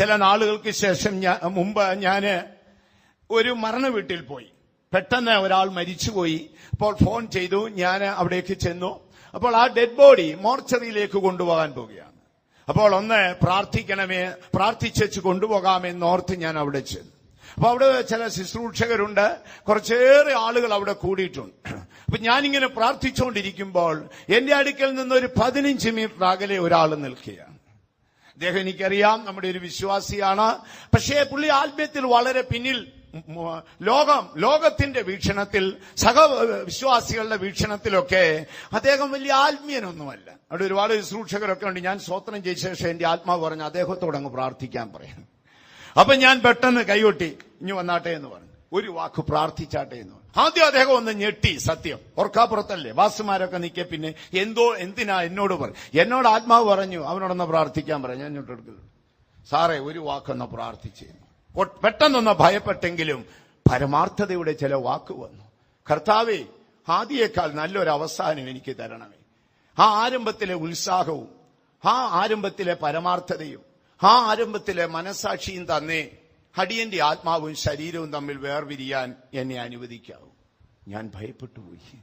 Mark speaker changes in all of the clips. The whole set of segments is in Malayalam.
Speaker 1: ചില നാളുകൾക്ക് ശേഷം മുമ്പ് ഞാൻ ഒരു മരണ വീട്ടിൽ പോയി. പെട്ടെന്ന് ഒരാൾ മരിച്ചുപോയി. അപ്പോൾ ഫോൺ ചെയ്തു ഞാൻ അവിടേക്ക് ചെന്നു. അപ്പോൾ ആ ഡെഡ് ബോഡി മോർച്ചറിയിലേക്ക് കൊണ്ടുപോകാൻ പോവുകയാണ്. അപ്പോൾ ഒന്ന് പ്രാർത്ഥിക്കണമേ പ്രാർത്ഥിച്ചു കൊണ്ടുപോകാമെന്ന് ഓർത്ത് ഞാൻ അവിടെ ചെന്നു. അപ്പൊ അവിടെ ചില ശുശ്രൂഷകരുണ്ട്. കുറച്ചേറെ ആളുകൾ അവിടെ കൂടിയിട്ടുണ്ട്. അപ്പൊ ഞാനിങ്ങനെ പ്രാർത്ഥിച്ചുകൊണ്ടിരിക്കുമ്പോൾ എന്റെ അടുക്കൽ നിന്ന് ഒരു പതിനഞ്ച് മീറ്റർ അകലെ ഒരാൾ നിൽക്കുകയാണ്. അദ്ദേഹം എനിക്കറിയാം നമ്മുടെ ഒരു വിശ്വാസിയാണ്. പക്ഷേ പുള്ളി ആത്മീയത്തിൽ വളരെ പിന്നിൽ ലോകം ലോകത്തിന്റെ വീക്ഷണത്തിൽ സഹ വിശ്വാസികളുടെ വീക്ഷണത്തിലൊക്കെ അദ്ദേഹം വലിയ ആത്മീയനൊന്നുമല്ല. അവിടെ ഒരുപാട് ശുശ്രൂഷകരൊക്കെ ഉണ്ട്. ഞാൻ സ്വോത്രം ചെയ്ത ശേഷം എന്റെ ആത്മാവ് പറഞ്ഞു അദ്ദേഹത്തോട് അങ്ങ് പ്രാർത്ഥിക്കാൻ പറയാം അപ്പൊ ഞാൻ പെട്ടെന്ന് കൈകൊട്ടി ഇനി വന്നാട്ടെ എന്ന് പറഞ്ഞു. ഒരു വാക്ക് പ്രാർത്ഥിച്ചാട്ടെ എന്ന് ആദ്യം അദ്ദേഹം ഒന്ന് ഞെട്ടി സത്യം. ഓർക്കാപ്പുറത്തല്ലേ? വാസുമാരൊക്കെ നിൽക്കെ പിന്നെ എന്തോ എന്തിനാ എന്നോട് പറഞ്ഞു എന്നോട് ആത്മാവ് പറഞ്ഞു അവനോടൊന്ന് പ്രാർത്ഥിക്കാൻ പറഞ്ഞു ഞാൻ ഇങ്ങോട്ട് എടുക്കുന്നു സാറേ ഒരു വാക്കൊന്ന് പ്രാർത്ഥിച്ചേ. ഒ- പെട്ടെന്നൊന്ന് ഭയപ്പെട്ടെങ്കിലും പരമാർത്ഥതയുടെ ചില വാക്ക് വന്നു. കർത്താവേ ആദ്യേക്കാൾ നല്ലൊരു അവസാനം എനിക്ക് തരണമേ. ആ ആരംഭത്തിലെ ഉത്സാഹവും ആ ആരംഭത്തിലെ പരമാർത്ഥതയും ആ ആരംഭത്തിലെ മനസാക്ഷിയും തന്നെ അടിയന്റെ ആത്മാവും ശരീരവും തമ്മിൽ വേർപിരിയാൻ എന്നെ അനുവദിക്കാവൂ. ഞാൻ ഭയപ്പെട്ടു പോയി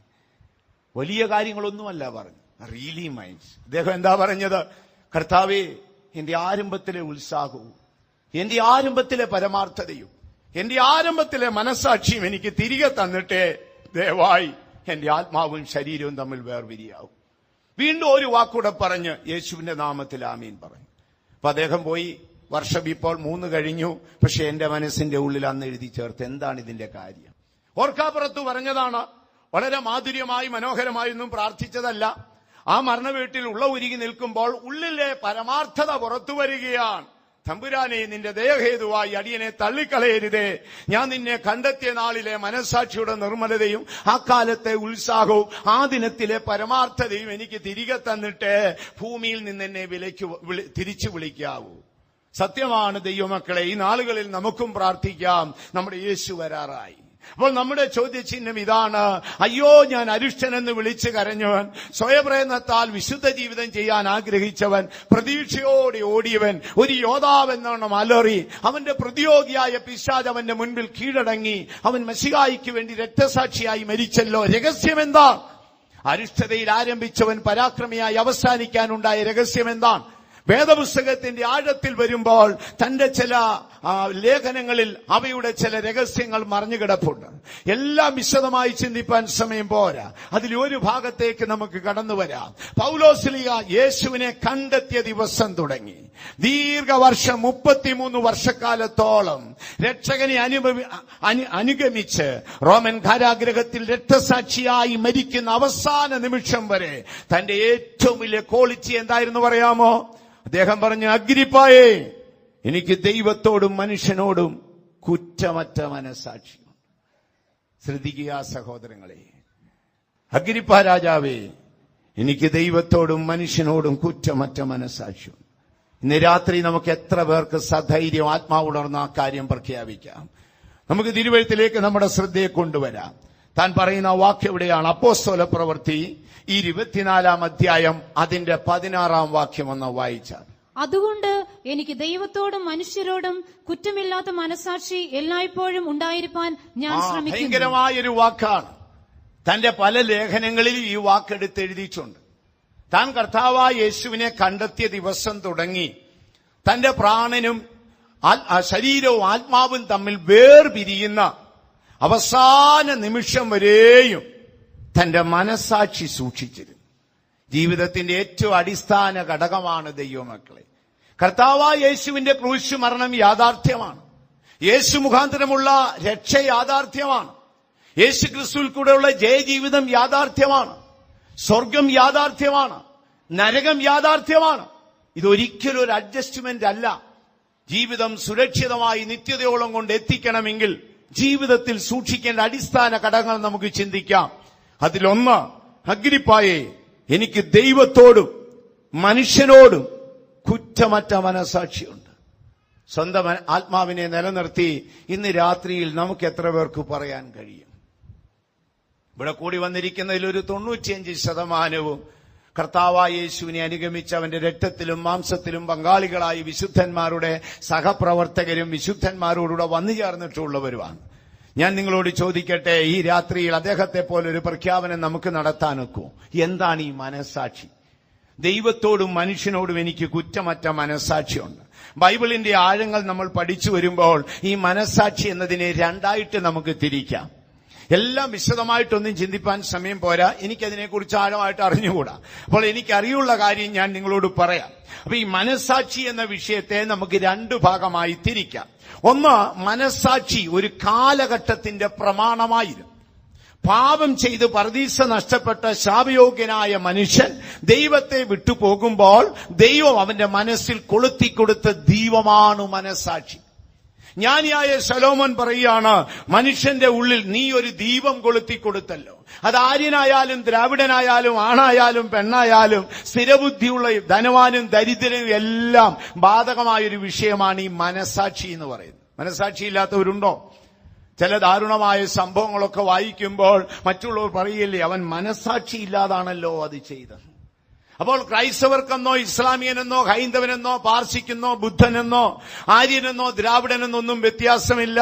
Speaker 1: വലിയ കാര്യങ്ങളൊന്നുമല്ല പറഞ്ഞു. റീലി മൈൻഡ്സ് അദ്ദേഹം എന്താ പറഞ്ഞത്? കർത്താവേ എന്റെ ആരംഭത്തിലെ ഉത്സാഹവും എന്റെ ആരംഭത്തിലെ പരമാർത്ഥതയും എന്റെ ആരംഭത്തിലെ മനസാക്ഷിയും എനിക്ക് തിരികെ തന്നിട്ടേ ദയവായി എന്റെ ആത്മാവും ശരീരവും തമ്മിൽ വേർപിരിയാവും. വീണ്ടും ഒരു വാക്കൂടെ പറഞ്ഞ് യേശുവിന്റെ നാമത്തിൽ ആമീൻ പറഞ്ഞു. അപ്പൊ അദ്ദേഹം പോയി വർഷം ഇപ്പോൾ മൂന്ന് കഴിഞ്ഞു. പക്ഷെ എന്റെ മനസ്സിന്റെ ഉള്ളിൽ അന്ന് എഴുതി ചേർത്ത് എന്താണ് ഇതിന്റെ കാര്യം? ഓർക്കാപ്പുറത്ത് പറഞ്ഞതാണ് വളരെ മാധുര്യമായി മനോഹരമായി ഒന്നും പ്രാർത്ഥിച്ചതല്ല. ആ മരണ വീട്ടിൽ ഉള്ള ഉരുകി നിൽക്കുമ്പോൾ ഉള്ളിലെ പരമാർത്ഥത പുറത്തു വരികയാണ്. തമ്പുരാനെ നിന്റെ ദേഹേതുവായി അടിയനെ തള്ളിക്കളയരുതേ. ഞാൻ നിന്നെ കണ്ടെത്തിയ നാളിലെ മനസാക്ഷിയുടെ നിർമ്മലതയും ആ കാലത്തെ ഉത്സാഹവും ആ ദിനത്തിലെ പരമാർത്ഥതയും എനിക്ക് തിരികെ തന്നിട്ട് ഭൂമിയിൽ നിന്ന് എന്നെ വിലയ്ക്ക് തിരിച്ചു വിളിക്കാവൂ. സത്യമാണ് ദൈവമക്കളെ ഈ നാളുകളിൽ നമുക്കും പ്രാർത്ഥിക്കാം. നമ്മുടെ യേശു വരാറായി. അപ്പോൾ നമ്മുടെ ചോദ്യചിഹ്നം ഇതാണ്. അയ്യോ ഞാൻ അരിഷ്ടനെന്ന് വിളിച്ചു കരഞ്ഞവൻ സ്വയപ്രയത്നത്താൽ വിശുദ്ധ ജീവിതം ചെയ്യാൻ ആഗ്രഹിച്ചവൻ പ്രതീക്ഷയോടെ ഓടിയവൻ ഒരു യോദ്ധാവെന്നോണം അലറി അവന്റെ പ്രതിയോഗിയായ പിശാജ് അവന്റെ മുൻപിൽ കീഴടങ്ങി അവൻ മസികായിക്ക് വേണ്ടി രക്തസാക്ഷിയായി മരിച്ചല്ലോ. രഹസ്യം എന്താ? അരിഷ്ടതയിൽ ആരംഭിച്ചവൻ പരാക്രമിയായി അവസാനിക്കാനുണ്ടായ രഹസ്യം എന്താണ് വേദപുസ്തകത്തിന്റെ ആഴത്തിൽ വരുമ്പോൾ തന്റെ ചില ലേഖനങ്ങളിൽ അവയുടെ ചില രഹസ്യങ്ങൾ മറിഞ്ഞു കിടപ്പുണ്ട്. എല്ലാം വിശദമായി ചിന്തിപ്പാൻ സമയം പോരാ. അതിൽ ഒരു ഭാഗത്തേക്ക് നമുക്ക് കടന്നു വരാം. പൗലോസ്ലിയ യേശുവിനെ കണ്ടെത്തിയ ദിവസം തുടങ്ങി. ദീർഘവർഷം മുപ്പത്തിമൂന്ന് വർഷക്കാലത്തോളം രക്ഷകനെ അനുഭവി അനുഗമിച്ച് റോമൻ കാരാഗ്രഹത്തിൽ രക്തസാക്ഷിയായി മരിക്കുന്ന അവസാന നിമിഷം വരെ തന്റെ ഏറ്റവും വലിയ ക്വാളിറ്റി എന്തായിരുന്നു പറയാമോ? അദ്ദേഹം പറഞ്ഞു അഗ്രിപ്പായേ എനിക്ക് ദൈവത്തോടും മനുഷ്യനോടും കുറ്റമറ്റ മനസാക്ഷിയുണ്ട് ശ്രദ്ധിക്കുക സഹോദരങ്ങളെ. അഗ്രിപ്പ രാജാവേ എനിക്ക് ദൈവത്തോടും മനുഷ്യനോടും കുറ്റമറ്റ മനസാക്ഷിയുണ്ട് ഇന്ന് രാത്രി നമുക്ക് എത്ര പേർക്ക് സധൈര്യം ആത്മാവുണർന്ന ആ കാര്യം പ്രഖ്യാപിക്കാം. നമുക്ക് തിരുവഴുത്തിലേക്ക് നമ്മുടെ ശ്രദ്ധയെ കൊണ്ടുവരാം. താൻ പറയുന്ന വാക്ക് എവിടെയാണ്? അപ്പോസ്തോല പ്രവൃത്തി ഇരുപത്തിനാലാം അധ്യായം അതിന്റെ പതിനാറാം വാക്യം ഒന്ന് വായിച്ചാൽ.
Speaker 2: അതുകൊണ്ട് എനിക്ക് ദൈവത്തോടും മനുഷ്യരോടും കുറ്റമില്ലാത്ത മനസാക്ഷി എല്ലായ്പ്പോഴും ഉണ്ടായിരിക്കാൻ ഞാൻ ശ്രമിക്കുന്നു.
Speaker 1: ഭയങ്കരമായൊരു വാക്കാണ്. തന്റെ പല ലേഖനങ്ങളിലും ഈ വാക്കെടുത്ത് എഴുതിയിട്ടുണ്ട്. താൻ കർത്താവായ യേശുവിനെ കണ്ടെത്തിയ ദിവസം തുടങ്ങി തന്റെ പ്രാണനും ആൽ- ആ ശരീരവും ആത്മാവും തമ്മിൽ വേർപിരിയുന്ന അവസാന നിമിഷം വരെയും തന്റെ മനസ്സാക്ഷി സൂക്ഷിച്ചിരുന്നു. ജീവിതത്തിന്റെ ഏറ്റവും അടിസ്ഥാന ഘടകമാണ് ദൈവമക്കളെ. കർത്താവായ യേശുവിന്റെ ക്രൂശ് മരണം യാഥാർത്ഥ്യമാണ്. യേശു മുഖാന്തരമുള്ള രക്ഷ യാഥാർത്ഥ്യമാണ്. യേശു ക്രിസ്തുവിൽ കൂടെയുള്ള ജയജീവിതം യാഥാർത്ഥ്യമാണ്. സ്വർഗം യാഥാർത്ഥ്യമാണ്. നരകം യാഥാർത്ഥ്യമാണ്. ഇതൊരിക്കലും ഒരു അഡ്ജസ്റ്റ്മെന്റ് അല്ല. ജീവിതം സുരക്ഷിതമായി നിത്യതയോളം കൊണ്ട് എത്തിക്കണമെങ്കിൽ ജീവിതത്തിൽ സൂക്ഷിക്കേണ്ട അടിസ്ഥാന ഘടകങ്ങൾ നമുക്ക് ചിന്തിക്കാം. അതിലൊന്ന് അഗ്രിപ്പായെ എനിക്ക് ദൈവത്തോടും മനുഷ്യനോടും കുറ്റമറ്റ മനസാക്ഷിയുണ്ട്. സ്വന്തം ആത്മാവിനെ നിലനിർത്തി ഇന്ന് രാത്രിയിൽ നമുക്ക് എത്ര പേർക്ക് പറയാൻ കഴിയും? ഇവിടെ കൂടി വന്നിരിക്കുന്നതിൽ ഒരു തൊണ്ണൂറ്റിയഞ്ച് ശതമാനവും കർത്താവായ യേശുവിനെ അനുഗമിച്ച് അവന്റെ രക്തത്തിലും മാംസത്തിലും പങ്കാളികളായി വിശുദ്ധന്മാരുടെ സഹപ്രവർത്തകരും വിശുദ്ധന്മാരോടുകൂടെ വന്നു ചേർന്നിട്ടുള്ളവരുമാണ്. ഞാൻ നിങ്ങളോട് ചോദിക്കട്ടെ ഈ രാത്രിയിൽ അദ്ദേഹത്തെ പോലെ ഒരു പ്രഖ്യാപനം നമുക്ക് നടത്താനൊക്കൂ. എന്താണ് ഈ മനസാക്ഷി ദൈവത്തോടും മനുഷ്യനോടും എനിക്ക് കുറ്റമറ്റ മനസാക്ഷിയുണ്ട് ബൈബിളിന്റെ ആഴങ്ങൾ നമ്മൾ പഠിച്ചു വരുമ്പോൾ ഈ മനസാക്ഷി എന്നതിനെ രണ്ടായിട്ട് നമുക്ക് തിരിക്കാം. എല്ലാം വിശദമായിട്ടൊന്നും ചിന്തിപ്പാൻ സമയം പോരാ. എനിക്കതിനെക്കുറിച്ച് ആഴമായിട്ട് അറിഞ്ഞുകൂടാ. അപ്പോൾ എനിക്കറിയുള്ള കാര്യം ഞാൻ നിങ്ങളോട് പറയാം. അപ്പൊ ഈ മനസാക്ഷി എന്ന വിഷയത്തെ നമുക്ക് രണ്ട് ഭാഗമായി തിരിക്കാം. ഒന്ന് മനസാക്ഷി ഒരു കാലഘട്ടത്തിന്റെ പ്രമാണമായിരുന്നു. പാപം ചെയ്ത് പരദീസ നഷ്ടപ്പെട്ട ശാപയോഗ്യനായ മനുഷ്യൻ ദൈവത്തെ വിട്ടുപോകുമ്പോൾ ദൈവം അവന്റെ മനസ്സിൽ കൊളുത്തിക്കൊടുത്ത ദൈവമാണു മനസാക്ഷി ജ്ഞാനിയായ ശലോമൻ പറയുകയാണ് മനുഷ്യന്റെ ഉള്ളിൽ നീ ഒരു ദീപം കൊളുത്തി കൊടുത്തല്ലോ അത് ആര്യനായാലും ദ്രാവിഡനായാലും ആണായാലും പെണ്ണായാലും സ്ഥിരബുദ്ധിയുള്ള ധനവാനും ദരിദ്രനും എല്ലാം ബാധകമായ ഒരു വിഷയമാണ് ഈ മനസാക്ഷി എന്ന് പറയുന്നത്. മനസാക്ഷി ഇല്ലാത്തവരുണ്ടോ? ചില ദാരുണമായ സംഭവങ്ങളൊക്കെ വായിക്കുമ്പോൾ മറ്റുള്ളവർ പറയില്ലേ അവൻ മനസാക്ഷി ഇല്ലാതാണല്ലോ അത് ചെയ്തത്. അപ്പോൾ ക്രൈസ്തവർക്കെന്നോ ഇസ്ലാമിയനെന്നോ ഹൈന്ദവനെന്നോ പാർസിക്കെന്നോ ബുദ്ധനെന്നോ ആര്യനെന്നോ ദ്രാവിഡനെന്നോ ഒന്നും വ്യത്യാസമില്ല.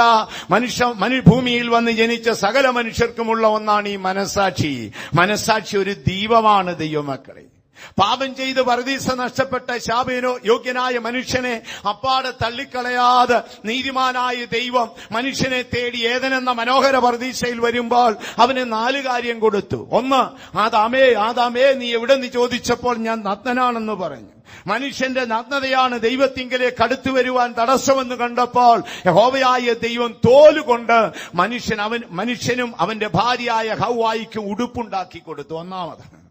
Speaker 1: മനുഷ്യ മനുഭൂമിയിൽ വന്ന് ജനിച്ച സകല മനുഷ്യർക്കുമുള്ള ഒന്നാണ് ഈ മനസാക്ഷി. മനസാക്ഷി ഒരു ദീപമാണ് ദൈവമക്കളെ. പാപം ചെയ്ത് പരദീസ നഷ്ടപ്പെട്ട ശാപേനോ യോഗ്യനായ മനുഷ്യനെ അപ്പാടെ തള്ളിക്കളയാതെ നീതിമാനായ ദൈവം മനുഷ്യനെ തേടി ഏതനെന്ന മനോഹര പരദീസയിൽ വരുമ്പോൾ അവന് നാല് കാര്യം കൊടുത്തു. ഒന്ന് ആദാമേ ആദാമേ നീ എവിടെ നിന്ന് ചോദിച്ചപ്പോൾ ഞാൻ നഗ്നനാണെന്ന് പറഞ്ഞു. മനുഷ്യന്റെ നഗ്നതയാണ് ദൈവത്തിങ്കിലെ കടുത്തു വരുവാൻ തടസ്സമെന്ന് കണ്ടപ്പോൾ ഹോവയായ ദൈവം തോലുകൊണ്ട് മനുഷ്യൻ അവൻ മനുഷ്യനും അവന്റെ ഭാര്യയായ ഹൗവായിക്ക് ഉടുപ്പുണ്ടാക്കി കൊടുത്തു. ഒന്നാമത്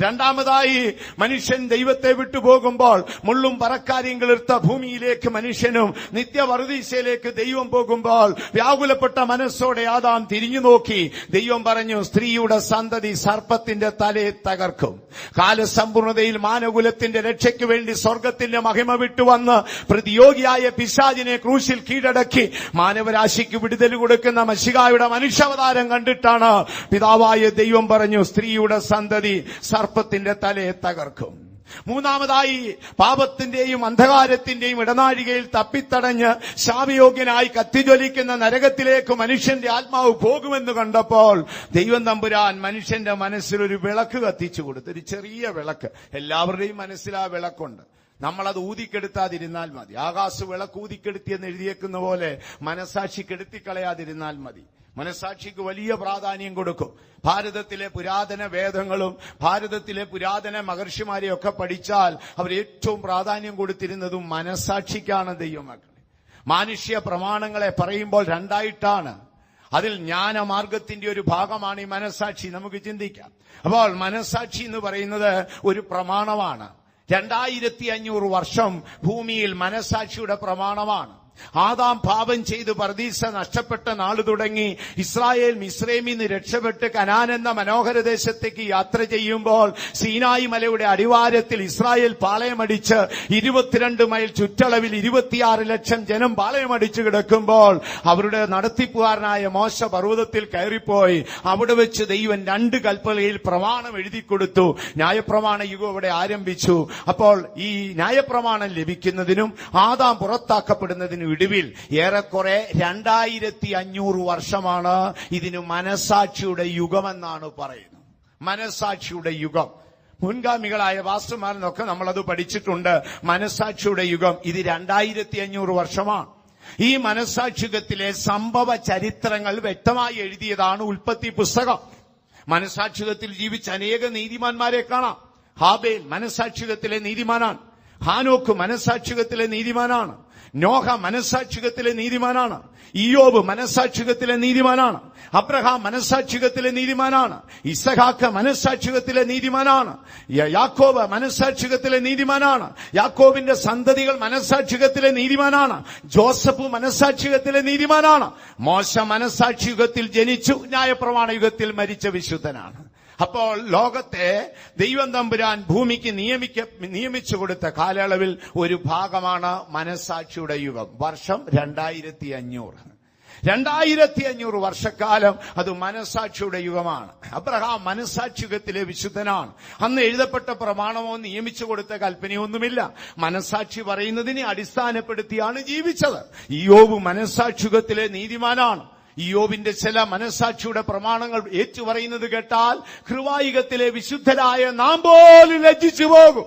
Speaker 1: രണ്ടാമതായി മനുഷ്യൻ ദൈവത്തെ വിട്ടുപോകുമ്പോൾ മുള്ളും പറക്കാര്യങ്ങളിർത്ത ഭൂമിയിലേക്ക് മനുഷ്യനും നിത്യവറുദീശയിലേക്ക് ദൈവം പോകുമ്പോൾ വ്യാകുലപ്പെട്ട മനസ്സോടെ ആദാം തിരിഞ്ഞു നോക്കി. ദൈവം പറഞ്ഞു സ്ത്രീയുടെ സന്തതി സർപ്പത്തിന്റെ തലയെ തകർക്കും. കാലസമ്പൂർണതയിൽ മാനകുലത്തിന്റെ രക്ഷയ്ക്ക് വേണ്ടി സ്വർഗത്തിന്റെ മഹിമ വിട്ടുവന്ന് പ്രതിയോഗിയായ പിശാജിനെ ക്രൂശിൽ കീഴടക്കി മാനവരാശിക്ക് വിടുതൽ കൊടുക്കുന്ന മഷികായുടെ മനുഷ്യാവതാരം കണ്ടിട്ടാണ് പിതാവായ ദൈവം പറഞ്ഞു സ്ത്രീയുടെ സന്തതി സർപ്പത്തിന്റെ തലയെ തകർക്കും. മൂന്നാമതായി പാപത്തിന്റെയും അന്ധകാരത്തിന്റെയും ഇടനാഴികയിൽ തപ്പിത്തടഞ്ഞ് ശാപയോഗ്യനായി കത്തിജ്വലിക്കുന്ന നരകത്തിലേക്ക് മനുഷ്യന്റെ ആത്മാവ് പോകുമെന്ന് കണ്ടപ്പോൾ ദൈവം തമ്പുരാൻ മനുഷ്യന്റെ മനസ്സിൽ ഒരു വിളക്ക് കത്തിച്ചു കൊടുത്തു. ഒരു ചെറിയ വിളക്ക്. എല്ലാവരുടെയും മനസ്സിൽ ആ വിളക്കുണ്ട്. നമ്മളത് ഊതിക്കെടുത്താതിരുന്നാൽ മതി. ആകാശ വിളക്ക് ഊതിക്കെടുത്തിയെന്ന് എഴുതിയേക്കുന്ന പോലെ മനസാക്ഷി കെടുത്തിക്കളയാതിരുന്നാൽ മതി. മനസാക്ഷിക്ക് വലിയ പ്രാധാന്യം കൊടുക്കും. ഭാരതത്തിലെ പുരാതന വേദങ്ങളും ഭാരതത്തിലെ പുരാതന മഹർഷിമാരെയൊക്കെ പഠിച്ചാൽ അവർ ഏറ്റവും പ്രാധാന്യം കൊടുത്തിരുന്നതും മനസാക്ഷിക്കാണ് ദൈവമക്കളെ. മാനുഷ്യ പ്രമാണങ്ങളെ പറയുമ്പോൾ രണ്ടായിട്ടാണ്. അതിൽ ജ്ഞാനമാർഗത്തിന്റെ ഒരു ഭാഗമാണ് ഈ മനസാക്ഷി. നമുക്ക് ചിന്തിക്കാം. അപ്പോൾ മനസാക്ഷി എന്ന് പറയുന്നത് ഒരു പ്രമാണമാണ്. രണ്ടായിരത്തി അഞ്ഞൂറ് വർഷം ഭൂമിയിൽ മനസാക്ഷിയുടെ പ്രമാണമാണ്. ആദാം പാപം ചെയ്ത് പർദീസ നഷ്ടപ്പെട്ട നാൾ തുടങ്ങി. ഇസ്രായേൽ മിസ്രൈമിൽ നിന്ന് രക്ഷപ്പെട്ട് കനാൻ എന്ന മനോഹര ദേശത്തേക്ക് യാത്ര ചെയ്യുമ്പോൾ സീനായി മലയുടെ അടിവാരത്തിൽ ഇസ്രായേൽ പാളയമടിച്ച് ഇരുപത്തിരണ്ട് മൈൽ ചുറ്റളവിൽ ഇരുപത്തിയാറ് ലക്ഷം ജനം പാളയമടിച്ചു കിടക്കുമ്പോൾ അവരുടെ നടത്തിപ്പുകാരനായ മോശ പർവതത്തിൽ കയറിപ്പോയി. അവിടെ വെച്ച് ദൈവം രണ്ട് കൽപ്പലയിൽ പ്രമാണം എഴുതി കൊടുത്തു. ന്യായപ്രമാണ യുഗം അവിടെ ആരംഭിച്ചു. അപ്പോൾ ഈ ന്യായപ്രമാണം ലഭിക്കുന്നതിനും ആദാം പുറത്താക്കപ്പെടുന്നതിനും ഇടിവിൽ ഏറെക്കുറെ രണ്ടായിരത്തി അഞ്ഞൂറ് വർഷമാണ് ഇതിന് മനസാക്ഷിയുടെ യുഗമെന്നാണ് പറയുന്നത്. മനസാക്ഷിയുടെ യുഗം. മുൻഗാമികളായ വാസ്തുമാരെന്നൊക്കെ നമ്മളത് പഠിച്ചിട്ടുണ്ട്. മനസാക്ഷിയുടെ യുഗം ഇത് രണ്ടായിരത്തി അഞ്ഞൂറ് വർഷമാണ്. ഈ മനസാക്ഷിയുഗത്തിലെ സംഭവ ചരിത്രങ്ങൾ വ്യക്തമായി എഴുതിയതാണ് ഉൽപ്പത്തി പുസ്തകം. മനസാക്ഷികത്തിൽ ജീവിച്ച അനേക നീതിമാന്മാരെ കാണാം. ഹാബേൽ മനസാക്ഷികത്തിലെ നീതിമാനാണ്. ഹാനോക്ക് മനസാക്ഷികത്തിലെ നീതിമാനാണ്. നോഹ മനസാക്ഷികത്തിലെ നീതിമാനാണ്. ഇയോബ് മനസാക്ഷികത്തിലെ നീതിമാനാണ്. അബ്രഹാം മനസാക്ഷികത്തിലെ നീതിമാനാണ്. ഇസഹാക്ക് മനസാക്ഷികത്തിലെ നീതിമാനാണ്. യാക്കോബ് മനസാക്ഷികത്തിലെ നീതിമാനാണ്. യാക്കോബിന്റെ സന്തതികൾ മനസാക്ഷികത്തിലെ നീതിമാനാണ്. ജോസഫ് മനസാക്ഷികത്തിലെ നീതിമാനാണ്. മോശ മനസാക്ഷിയുഗത്തിൽ ജനിച്ചു. ന്യായപ്രമാണ യുഗത്തിൽ മരിച്ച വിശുദ്ധനാണ്. അപ്പോൾ ലോകത്തെ ദൈവം തമ്പുരാൻ ഭൂമിക്ക് നിയമിക്ക നിയമിച്ചു കൊടുത്ത കാലയളവിൽ ഒരു ഭാഗമാണ് മനസാക്ഷിയുടെ യുഗം. വർഷം രണ്ടായിരത്തി അഞ്ഞൂറ് രണ്ടായിരത്തി അഞ്ഞൂറ് വർഷക്കാലം അത് മനസാക്ഷിയുടെ യുഗമാണ്. അബ്രഹാം മനസാക്ഷി യുഗത്തിലെ വിശുദ്ധനാണ്. അന്ന് എഴുതപ്പെട്ട പ്രമാണമോ നിയമിച്ചു കൊടുത്ത കൽപ്പനയൊന്നുമില്ല. മനസാക്ഷി പറയുന്നതിനെ അടിസ്ഥാനപ്പെടുത്തിയാണ് ജീവിച്ചത്. യോബ് മനസാക്ഷി യുഗത്തിലെ നീതിമാനാണ്. യോബിന്റെ ചില മനസാക്ഷിയുടെ പ്രമാണങ്ങൾ ഏറ്റുപറയുന്നത് കേട്ടാൽ കൃവായുഗത്തിലെ വിശുദ്ധരായ നാം പോലും ലജ്ജിച്ചു പോകും.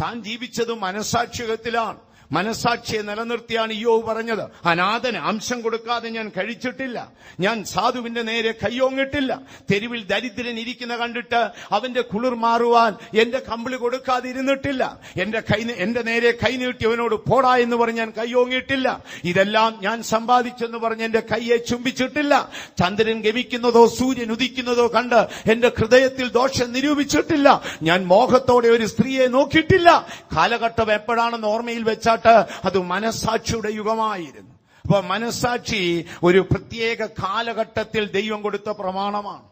Speaker 1: താൻ ജീവിച്ചത് മനസാക്ഷിയുഗത്തിലാണ് മനസാക്ഷിയെ നിലനിർത്തിയാണ് യോവ് പറഞ്ഞത്. അനാഥന് അംശം കൊടുക്കാതെ ഞാൻ കഴിച്ചിട്ടില്ല. ഞാൻ സാധുവിന്റെ നേരെ കയ്യോങ്ങിട്ടില്ല. തെരുവിൽ ദരിദ്രൻ ഇരിക്കുന്ന കണ്ടിട്ട് അവന്റെ കുളിർ മാറുവാൻ എന്റെ കമ്പിളി കൊടുക്കാതിരുന്നിട്ടില്ല എന്റെ കൈ എന്റെ നേരെ കൈ നീട്ടി അവനോട് പോടാ എന്ന് പറഞ്ഞ് ഞാൻ കയ്യോങ്ങിയിട്ടില്ല. ഇതെല്ലാം ഞാൻ സമ്പാദിച്ചെന്ന് പറഞ്ഞ് എന്റെ കൈയെ ചുംബിച്ചിട്ടില്ല. ചന്ദ്രൻ ഗമിക്കുന്നതോ സൂര്യൻ ഉദിക്കുന്നതോ കണ്ട് എന്റെ ഹൃദയത്തിൽ ദോഷം നിരൂപിച്ചിട്ടില്ല. ഞാൻ മോഹത്തോടെ ഒരു സ്ത്രീയെ നോക്കിയിട്ടില്ല. കാലഘട്ടം എപ്പോഴാണെന്ന് ഓർമ്മയിൽ വെച്ചാട്ട് അത് മനസാക്ഷിയുടെ യുഗമായിരുന്നു. അപ്പൊ മനസാക്ഷി ഒരു പ്രത്യേക കാലഘട്ടത്തിൽ ദൈവം കൊടുത്ത പ്രമാണമാണ്.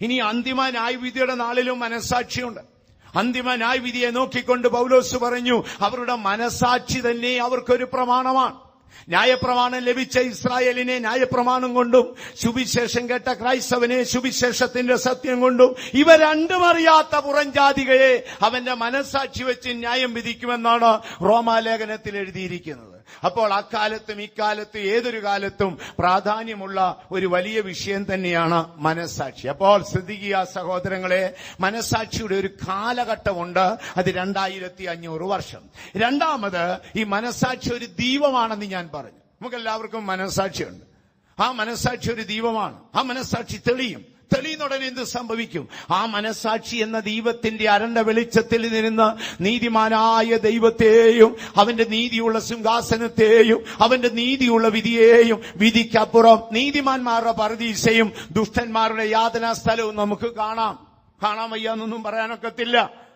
Speaker 1: ഇനി അന്തിമ ന്യായവിധിയുടെ നാളിലും മനസാക്ഷിയുണ്ട് അന്തിമ ന്യായവിധിയെ നോക്കിക്കൊണ്ട് പൗലോസ് പറഞ്ഞു അവരുടെ മനസാക്ഷി തന്നെ അവർക്കൊരു പ്രമാണമാണ്. ന്യായപ്രമാണം ലഭിച്ച ഇസ്രായേലിനെ ന്യായപ്രമാണം കൊണ്ടും സുവിശേഷം കേട്ട ക്രൈസ്തവനെ സുവിശേഷത്തിന്റെ സത്യം കൊണ്ടും ഇവ രണ്ടും അറിയാത്ത പുറംജാതികയെ അവന്റെ മനസ്സാക്ഷി വെച്ച് ന്യായം വിധിക്കുമെന്നാണ് റോമാലേഖനത്തിൽ എഴുതിയിരിക്കുന്നത്. അപ്പോൾ അക്കാലത്തും ഇക്കാലത്തും ഏതൊരു കാലത്തും പ്രാധാന്യമുള്ള ഒരു വലിയ വിഷയം തന്നെയാണ് മനസാക്ഷി അപ്പോൾ ശ്രദ്ധിക്കുക സഹോദരങ്ങളെ മനസാക്ഷിയുടെ ഒരു കാലഘട്ടമുണ്ട്. അത് രണ്ടായിരത്തി അഞ്ഞൂറ് വർഷം. രണ്ടാമത് ഈ മനസാക്ഷി ഒരു ദീപമാണെന്ന് ഞാൻ പറഞ്ഞു. നമുക്കെല്ലാവർക്കും മനസാക്ഷിയുണ്ട് ആ മനസാക്ഷി ഒരു ദീപമാണ്. ആ മനസാക്ഷി തെളിയും. തെളിയുന്നുടനെ എന്ത് സംഭവിക്കും? ആ മനസാക്ഷി എന്ന ദൈവത്തിന്റെ അരണ്ട വെളിച്ചത്തിൽ നിന്ന് നീതിമാനായ ദൈവത്തെയും അവന്റെ നീതിയുള്ള സിംഹാസനത്തെയും അവന്റെ നീതിയുള്ള വിധിയെയും വിധിക്കപ്പുറം നീതിമാന്മാരുടെ പരദീശയും ദുഷ്ടന്മാരുടെ യാതനാ സ്ഥലവും നമുക്ക് കാണാം. കാണാൻ വയ്യാന്നൊന്നും പറയാനൊക്കത്തില്ല.